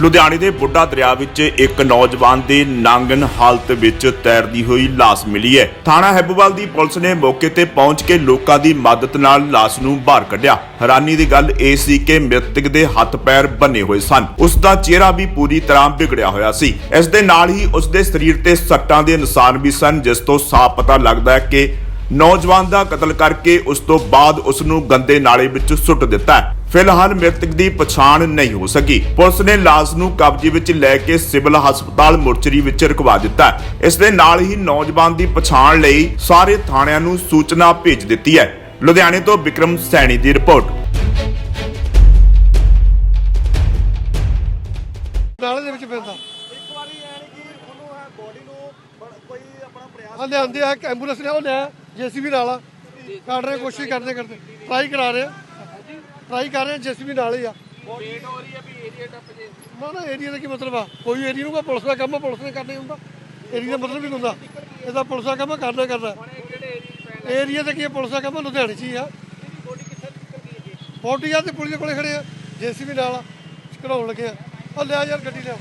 ਲੁਧਿਆਣੇ ਦੇ ਬੁੱਢਾ ਦਰਿਆ ਵਿੱਚ ਇੱਕ ਨੌਜਵਾਨ ਦੀ ਨਾਂਗਨ ਹਾਲਤ ਵਿੱਚ ਤੈਰਦੀ ਹੋਈ ਲਾਸ਼ ਮਿਲੀ ਹੈ। ਥਾਣਾ ਹੈਬੋਵਾਲ ਦੀ ਪੁਲਿਸ ਨੇ ਮੌਕੇ ਤੇ ਪਹੁੰਚ ਕੇ ਲੋਕਾਂ ਦੀ ਮਦਦ ਨਾਲ ਲਾਸ਼ ਨੂੰ ਬਾਹਰ ਕੱਢਿਆ। ਹੈਰਾਨੀ ਦੀ ਗੱਲ ਇਹ ਸੀ ਕਿ ਮ੍ਰਿਤਕ ਦੇ ਹੱਥ ਪੈਰ ਬੰਨੇ ਹੋਏ ਸਨ। ਉਸ ਦਾ ਚਿਹਰਾ ਵੀ ਪੂਰੀ ਤਰ੍ਹਾਂ ਵਿਗੜਿਆ ਹੋਇਆ ਸੀ। ਇਸ ਦੇ ਨਾਲ ਹੀ ਉਸ ਦੇ ਸਰੀਰ ਤੇ ਸੱਟਾਂ ਦੇ ਨਿਸ਼ਾਨ ਵੀ ਸਨ, ਜਿਸ ਤੋਂ ਸਾਫ਼ ਪਤਾ ਲੱਗਦਾ ਹੈ ਕਿ ਨੌਜਵਾਨ ਦਾ ਕਤਲ ਕਰਕੇ ਉਸ ਤੋਂ ਬਾਅਦ ਉਸ ਨੂੰ ਗੰਦੇ ਨਾਲੇ ਵਿੱਚ ਸੁੱਟ ਦਿੱਤਾ ਫਿਲਹਾਲ ਮ੍ਰਿਤਕ ਦੀ ਪਛਾਣ ਨਹੀਂ ਹੋ ਸਕੀ। ਪੁਲਿਸ ਨੇ ਲਾਸ਼ ਨੂੰ ਕਬਜ਼ੇ ਵਿੱਚ ਲੈ ਕੇ ਸਿਵਲ ਹਸਪਤਾਲ ਮੁਰਚਰੀ ਵਿੱਚ ਰਖਵਾ ਦਿੱਤਾ ਇਸ ਦੇ ਨਾਲ ਹੀ ਨੌਜਵਾਨ ਦੀ ਪਛਾਣ ਲਈ ਸਾਰੇ ਥਾਣਿਆਂ ਨੂੰ ਸੂਚਨਾ ਭੇਜ ਦਿੱਤੀ ਹੈ। ਲੁਧਿਆਣੇ ਤੋਂ ਵਿਕਰਮ ਸੈਣੀ ਦੀ ਰਿਪੋਰਟ। ਨਾਲੇ ਦੇ ਵਿੱਚ ਪੈਂਦਾ ਇੱਕ ਵਾਰੀ ਐਨ ਕਿ ਉਹਨੂੰ ਹੈ ਬੋਡੀ ਨੂੰ ਬੜ- ਕੋਈ ਆਪਣਾ ਪ੍ਰਯਾਸ ਆ ਲਿਆਂਦੇ ਆ, ਇੱਕ ਐਂਬੂਲੈਂਸ ਨੇ ਲਿਆ ਜੀਸੀਬੀ ਨਾਲ ਕੱਢ ਰਹੇ ਕੋਸ਼ਿਸ਼ ਕਰਦੇ ਕਰਦੇ। ਟਰਾਈ ਕਰਾ ਰਹੇ ਆ। ਟਰਾਈ ਕਰ ਰਹੇ ਜੀਸੀਬੀ ਨਾਲ ਹੀ ਆ। ਵੇਟ ਹੋ ਰਹੀ ਹੈ ਵੀ ਏਰੀਆ ਟੱਪ ਜੇ ਨਾ ਨਾ ਏਰੀਆ ਦਾ ਕੀ ਮਤਲਬ ਆ? ਕੋਈ ਏਰੀਆ ਨੂੰ ਕੋ ਪੁਲਿਸ ਦਾ ਕੰਮ ਆ ਪੁਲਿਸ ਨੇ ਕਰਨਾ ਹੀ ਹੁੰਦਾ। ਏਰੀਆ ਦਾ ਮਤਲਬ ਹੀ ਹੁੰਦਾ। ਇਹਦਾ ਪੁਲਿਸ ਦਾ ਕੰਮ ਆ ਕਰਨਾ ਹੀ ਕਰਨਾ। ਏਰੀਆ ਦਾ ਕੀ ਆ, ਪੁਲਿਸ ਦਾ ਕੰਮ ਆ, ਲੁਧਿਆਣੇ 'ਚ ਹੀ ਆ। ਬੋਡੀ ਆ ਤੇ ਪੁਲਿਸ ਦੇ ਕੋਲੇ ਖੜੇ ਆ। ਜੀਸੀਬੀ ਨਾਲ ਆ ਕਢਾਉਣ ਲੱਗੇ ਆ। ਆ ਲਿਆ ਯਾਰ ਗੱਡੀ ਲਿਆ